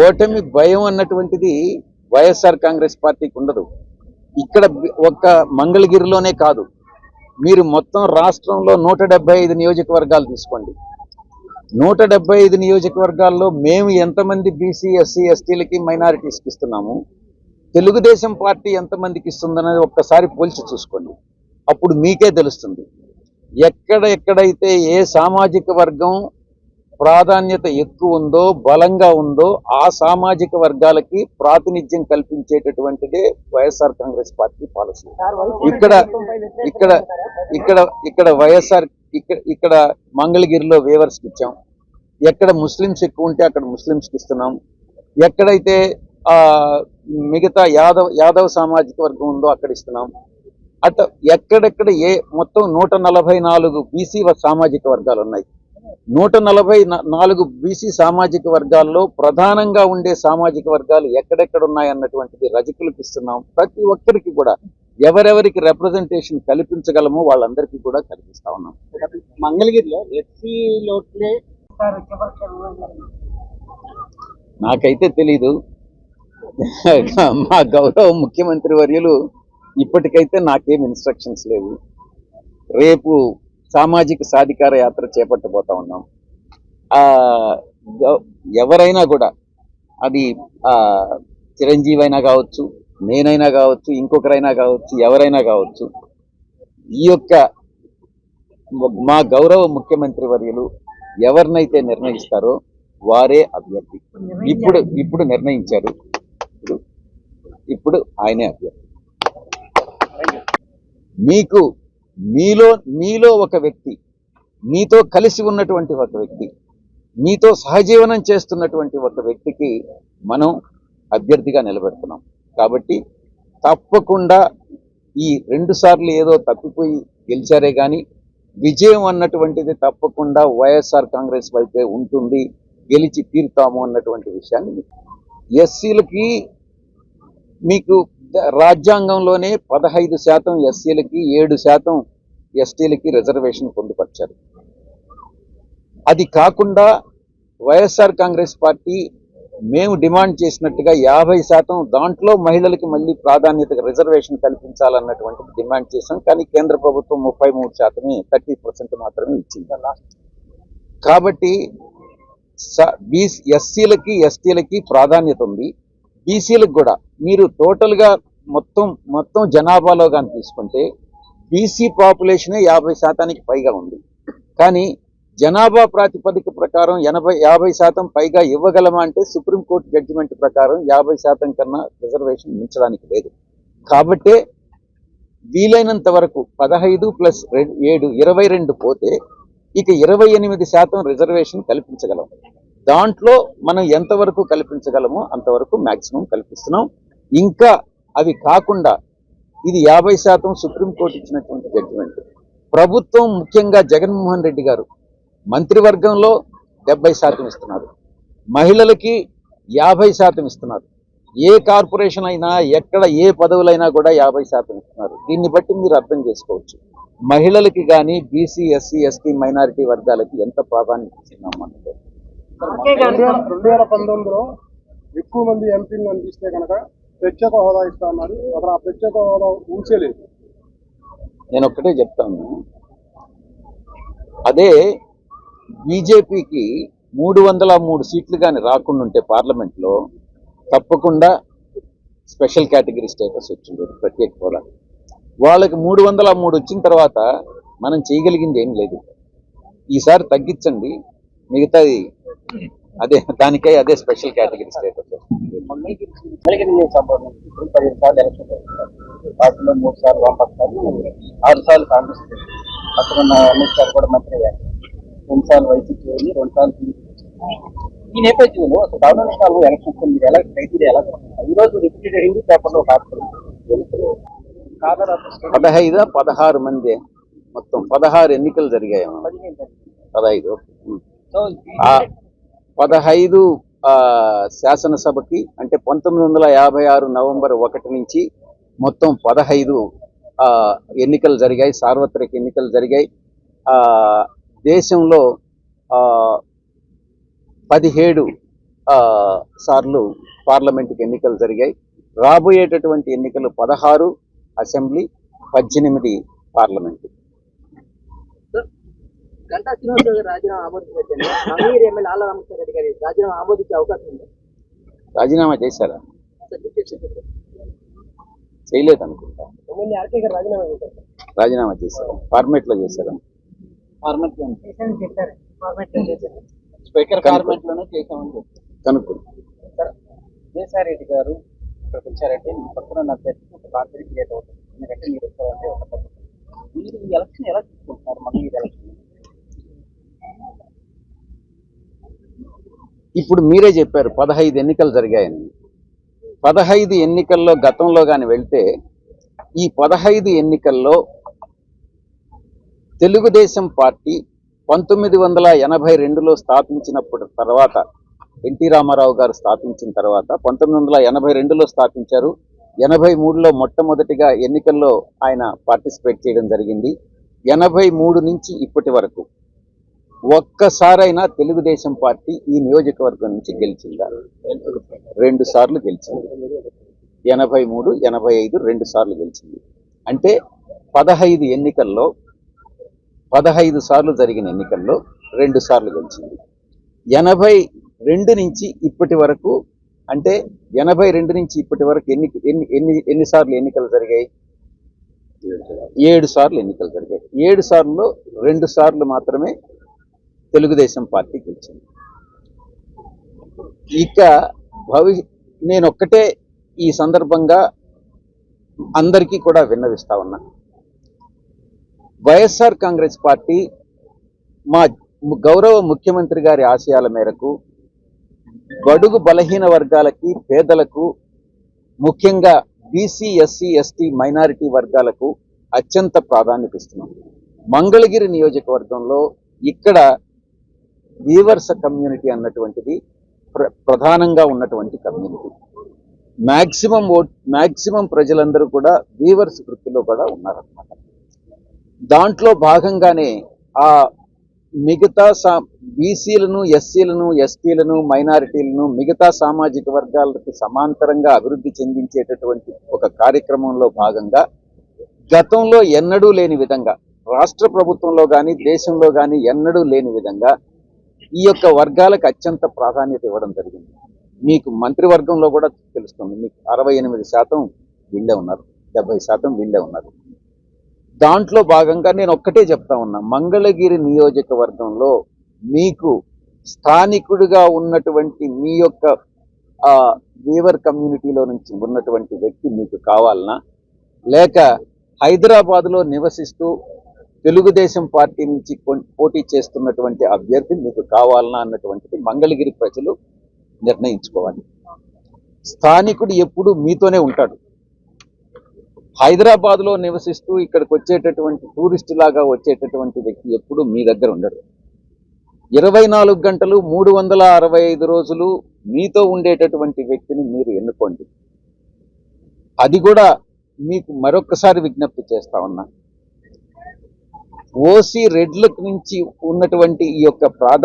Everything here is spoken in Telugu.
ఓటమి భయం అన్నటువంటిది వైఎస్ఆర్ కాంగ్రెస్ పార్టీకి ఉండదు. ఇక్కడ ఒక్క మంగళగిరిలోనే కాదు. మీరు మొత్తం రాష్ట్రంలో నూట ఐదు నియోజకవర్గాలు తీసుకోండి. నూట డెబ్బై ఐదు నియోజకవర్గాల్లో మేము ఎంతమంది బీసీ ఎస్సీ ఎస్టీలకి మైనారిటీస్కి ఇస్తున్నాము? తెలుగుదేశం పార్టీ ఎంతమందికి ఇస్తుందనేది ఒక్కసారి పోల్చి చూసుకోండి. అప్పుడు మీకే తెలుస్తుంది. ఎక్కడ ఎక్కడైతే ఏ సామాజిక వర్గం ప్రాధాన్యత ఎక్కువ ఉందో బలంగా ఉందో ఆ సామాజిక వర్గాలకి ప్రాతినిధ్యం కల్పించేటటువంటిదే వైఎస్ఆర్ కాంగ్రెస్ పార్టీ పాలసీ. ఇక్కడ ఇక్కడ ఇక్కడ ఇక్కడ వైఎస్ఆర్ ఇక్కడ ఇక్కడ మంగళగిరిలో వేవర్స్కి ఇచ్చాం. ఎక్కడ ముస్లిమ్స్ ఎక్కువ ఉంటే అక్కడ ముస్లిమ్స్కి ఇస్తున్నాం. ఎక్కడైతే ఆ మిగతా యాదవ్ యాదవ్ సామాజిక వర్గం ఉందో అక్కడ ఇస్తున్నాం. అట్ట ఎక్కడెక్కడ ఏ మొత్తం నూట నలభై నాలుగు బీసీ సామాజిక వర్గాలు ఉన్నాయి. నూట నలభై నాలుగు బీసీ సామాజిక వర్గాల్లో ప్రధానంగా ఉండే సామాజిక వర్గాలు ఎక్కడెక్కడ ఉన్నాయన్నటువంటిది రజకులకు ఇస్తున్నాం. ప్రతి ఒక్కరికి కూడా ఎవరెవరికి రిప్రజెంటేషన్ కల్పించగలమో వాళ్ళందరికీ కూడా కల్పిస్తా ఉన్నాం. మంగళగిరిలో ఎస్సీ లోట్లే నాకైతే తెలీదు. మా గౌరవ ముఖ్యమంత్రి వర్యులు ఇప్పటికైతే నాకేం ఇన్స్ట్రక్షన్స్ లేవు. రేపు సామాజిక సాధికార యాత్ర చేపట్టబోతా ఉన్నాం. ఎవరైనా కూడా అది చిరంజీవి అయినా కావచ్చు నేనైనా కావచ్చు ఇంకొకరైనా కావచ్చు ఎవరైనా కావచ్చు ఈ యొక్క మా గౌరవ ముఖ్యమంత్రి వర్యులు ఎవరినైతే నిర్ణయిస్తారో వారే అభ్యర్థి. ఇప్పుడు ఇప్పుడు నిర్ణయించారు. ఇప్పుడు ఆయనే అభ్యర్థి. మీకు మీలో మీలో ఒక వ్యక్తి మీతో కలిసి ఉన్నటువంటి ఒక వ్యక్తి మీతో సహజీవనం చేస్తున్నటువంటి ఒక వ్యక్తికి మనం అభ్యర్థిగా నిలబెడుతున్నాం. కాబట్టి తప్పకుండా ఈ రెండు సార్లు ఏదో తప్పిపోయి గెలిచారే కానీ విజయం అన్నటువంటిది తప్పకుండా వైఎస్ఆర్ కాంగ్రెస్ వైపే ఉంటుంది గెలిచి తీరుతాము అన్నటువంటి విషయాన్ని ఎస్సీలకి మీకు రాజ్యాంగంలోనే పదహైదు శాతం ఎస్సీలకి ఏడు శాతం ఎస్టీలకి రిజర్వేషన్ పొందుపరిచారు. అది కాకుండా వైఎస్ఆర్ కాంగ్రెస్ పార్టీ మేము డిమాండ్ చేసినట్టుగా యాభై శాతం దాంట్లో మహిళలకి మళ్ళీ ప్రాధాన్యత రిజర్వేషన్ కల్పించాలన్నటువంటిది డిమాండ్ చేశాం. కానీ కేంద్ర ప్రభుత్వం ముప్పై మూడు శాతమే థర్టీ పర్సెంట్ మాత్రమే ఇచ్చింది. కాబట్టి బీసీ ఎస్సీలకి ఎస్టీలకి ప్రాధాన్యత ఉంది. బీసీలకు కూడా మీరు టోటల్గా మొత్తం మొత్తం జనాభాలో కానీ తీసుకుంటే బీసీ పాపులేషనే యాభై శాతానికి పైగా ఉంది. కానీ జనాభా ప్రాతిపదిక ప్రకారం ఎనభై యాభై శాతం పైగా ఇవ్వగలమా అంటే సుప్రీంకోర్టు జడ్జిమెంట్ ప్రకారం యాభై శాతం కన్నా రిజర్వేషన్ మించడానికి లేదు. కాబట్టే వీలైనంత వరకు పదహైదు ప్లస్ రెండు ఏడు ఇరవై రెండు పోతే ఇక ఇరవై ఎనిమిది శాతం రిజర్వేషన్ కల్పించగలం. దాంట్లో మనం ఎంతవరకు కల్పించగలమో అంతవరకు మ్యాక్సిమం కల్పిస్తున్నాం. ఇంకా అవి కాకుండా ఇది యాభై శాతం సుప్రీంకోర్టు ఇచ్చినటువంటి జడ్జిమెంట్ ప్రభుత్వం ముఖ్యంగా జగన్మోహన్ రెడ్డి గారు మంత్రివర్గంలో డెబ్బై శాతం ఇస్తున్నారు. మహిళలకి యాభై శాతం ఇస్తున్నారు. ఏ కార్పొరేషన్ అయినా ఎక్కడ ఏ పదవులైనా కూడా యాభై శాతం ఇస్తున్నారు. దీన్ని బట్టి మీరు అర్థం చేసుకోవచ్చు. మహిళలకి కానీ బీసీ ఎస్సీ ఎస్టీ మైనారిటీ వర్గాలకి ఎంత ప్రాధాన్యత ఇస్తున్నాం రెండు వేల రెండు వేల పంతొమ్మిదిలో ఎక్కువ మంది ఎంపీలు అనిపిస్తే కనుక ప్రత్యేక హోదా ఇస్తా అన్నాడు. అతను ఆ ప్రత్యేక హోదా ఉంచలేదు నేను ఒక్కటే చెప్తాను. అదే బీజేపీకి మూడు వందల మూడు సీట్లు కానీ రాకుండా ఉంటే పార్లమెంట్లో తప్పకుండా స్పెషల్ కేటగిరీ స్టేటస్ వచ్చింది. ప్రత్యేక హోదా. వాళ్ళకి మూడు వందల మూడు వచ్చిన తర్వాత మనం చేయగలిగింది ఏం లేదు. ఈసారి తగ్గించండి. మిగతాది అదే దానికై అదే స్పెషల్ కేటగిరీ జరుగుతుంది వాటిలో మూడు సార్లు వామపక్షాలు ఆరు సార్లు కాంగ్రెస్. అక్కడ అమిత్ కూడా మంత్రి అయ్యారు రెండు సార్లు వైసీపీ రెండు సార్లు. ఈ నేపథ్యంలో అసలు గవర్నమెంట్ కాలంలో ఎలక్షన్స్ మీరు ఎలా క్రైటీరియా ఎలా చేస్తున్నారు? ఈ రోజు రిపీటెడ్ హిందూ పేపర్లో ఒక ఆర్టికల్ వెళ్తుంది పదహైదు పదహారు మంది మొత్తం పదహారు ఎన్నికలు జరిగాయి. పదహైదు పదహైదు శాసనసభకి అంటే పంతొమ్మిది వందల యాభై ఆరు నవంబర్ ఒకటి నుంచి మొత్తం పదహైదు ఎన్నికలు జరిగాయి సార్వత్రిక ఎన్నికలు జరిగాయి. దేశంలో పదిహేడు సార్లు పార్లమెంటుకి ఎన్నికలు జరిగాయి. రాబోయేటటువంటి ఎన్నికలు పదహారు అసెంబ్లీ పద్దెనిమిది పార్లమెంటు. గంటా శ్రీనివాసరావు గారు రాజీనామా ఆమోదించండి మంగళగిరి ఎమ్మెల్యే ఆళ్ళ రామకృష్ణ రెడ్డి గారి రాజీనామా ఆమోదించే అవకాశం ఉంది? రాజీనామా చేశారా? చేయలేదు అనుకుంటా. ఎమ్మెల్యే ఆర్కే గారు రాజీనామా చేశారు. రాజీనామా చేశారా? ఫార్మేట్లో చేశారా ఫార్మట్ చేశారని చెప్పారు. ఫార్మాట్లో చేశారు. స్పీకర్ ఫార్మట్లోనే చేసామని చెప్పారు. కనుక్కో సార్ విజయసాయిరెడ్డి గారు ఇక్కడికి వచ్చారంటే మీ పక్కన నా కాన్ఫిడెంట్ క్రియేట్ అవుతుంది ఎందుకంటే మీరు వచ్చారంటే ఒక పద్ధతి. మీరు ఈ ఎలక్షన్ ఎలా తీసుకుంటున్నారు మళ్ళీ ఈ ఎలక్షన్ ఇప్పుడు మీరే చెప్పారు పదహైదు ఎన్నికలు జరిగాయని. పదహైదు ఎన్నికల్లో గతంలో కానీ వెళ్తే ఈ పదహైదు ఎన్నికల్లో తెలుగుదేశం పార్టీ పంతొమ్మిది వందల ఎనభై రెండులో స్థాపించినప్పుడు తర్వాత ఎన్టీ రామారావు గారు స్థాపించిన తర్వాత పంతొమ్మిది వందల ఎనభై రెండులో స్థాపించారు. ఎనభై మూడులో మొట్టమొదటిగా ఎన్నికల్లో ఆయన పార్టిసిపేట్ చేయడం జరిగింది. ఎనభై మూడు నుంచి ఇప్పటి వరకు ఒక్కసారైనా తెలుగుదేశం పార్టీ ఈ నియోజకవర్గం నుంచి గెలిచిందా? రెండు సార్లు గెలిచింది. ఎనభై మూడు ఎనభై ఐదు రెండు సార్లు గెలిచింది. అంటే పదహైదు ఎన్నికల్లో పదహైదు సార్లు జరిగిన ఎన్నికల్లో రెండు సార్లు గెలిచింది. ఎనభై రెండు నుంచి ఇప్పటి వరకు అంటే ఎనభై రెండు నుంచి ఇప్పటి వరకు ఎన్ని ఎన్ని ఎన్ని ఎన్నిసార్లు ఎన్నికలు జరిగాయి? ఏడు సార్లు ఎన్నికలు జరిగాయి. ఏడు సార్లు రెండు సార్లు మాత్రమే తెలుగుదేశం పార్టీ గెలిచింది. ఇక భవి నేను ఒక్కటే ఈ సందర్భంగా అందరికీ కూడా విన్నవిస్తా ఉన్నా. వైఎస్ఆర్ కాంగ్రెస్ పార్టీ మా గౌరవ ముఖ్యమంత్రి గారి ఆశయాల మేరకు బడుగు బలహీన వర్గాలకి పేదలకు ముఖ్యంగా బీసీ ఎస్సీ ఎస్టీ మైనారిటీ వర్గాలకు అత్యంత ప్రాధాన్యత ఇస్తున్నాం. మంగళగిరి నియోజకవర్గంలో ఇక్కడ వీవర్స్ కమ్యూనిటీ అన్నటువంటిది ప్ర ప్రధానంగా ఉన్నటువంటి కమ్యూనిటీ. మ్యాక్సిమం ఓట్ మ్యాక్సిమం ప్రజలందరూ కూడా వీవర్స్ వృత్తిలో కూడా ఉన్నారన్నమాట. దాంట్లో భాగంగానే ఆ మిగతా సా బీసీలను ఎస్సీలను ఎస్టీలను మైనారిటీలను మిగతా సామాజిక వర్గాలకు సమాంతరంగా అభివృద్ధి చెందించేటటువంటి ఒక కార్యక్రమంలో భాగంగా గతంలో ఎన్నడూ లేని విధంగా రాష్ట్ర ప్రభుత్వంలో కానీ దేశంలో కానీ ఎన్నడూ లేని విధంగా ఈ యొక్క వర్గాలకు అత్యంత ప్రాధాన్యత ఇవ్వడం జరిగింది. మీకు మంత్రివర్గంలో కూడా తెలుస్తుంది మీకు అరవై ఎనిమిది శాతం వీళ్ళే ఉన్నారు డెబ్బై శాతం వీళ్ళే ఉన్నారు. దాంట్లో భాగంగా నేను ఒక్కటే చెప్తా ఉన్నా మంగళగిరి నియోజకవర్గంలో మీకు స్థానికుడిగా ఉన్నటువంటి మీ యొక్క వీవర్ కమ్యూనిటీలో నుంచి ఉన్నటువంటి వ్యక్తి మీకు కావాలనా? లేక హైదరాబాద్లో నివసిస్తూ తెలుగుదేశం పార్టీ నుంచి పోటీ చేస్తున్నటువంటి అభ్యర్థి మీకు కావాలనా అన్నటువంటిది మంగళగిరి ప్రజలు నిర్ణయించుకోవాలి. స్థానికుడు ఎప్పుడు మీతోనే ఉంటాడు. హైదరాబాద్లో నివసిస్తూ ఇక్కడికి వచ్చేటటువంటి టూరిస్ట్ లాగా వచ్చేటటువంటి వ్యక్తి ఎప్పుడు మీ దగ్గర ఉండడు. ఇరవై నాలుగు గంటలు మూడు వందల అరవై ఐదు రోజులు మీతో ఉండేటటువంటి వ్యక్తిని మీరు ఎన్నుకోండి. అది కూడా మీకు మరొకసారి విజ్ఞప్తి చేస్తా ఉన్నా. ఓసీ రెడ్లకు నుంచి ఉన్నటువంటి ఈ యొక్క ప్రాధాన్యత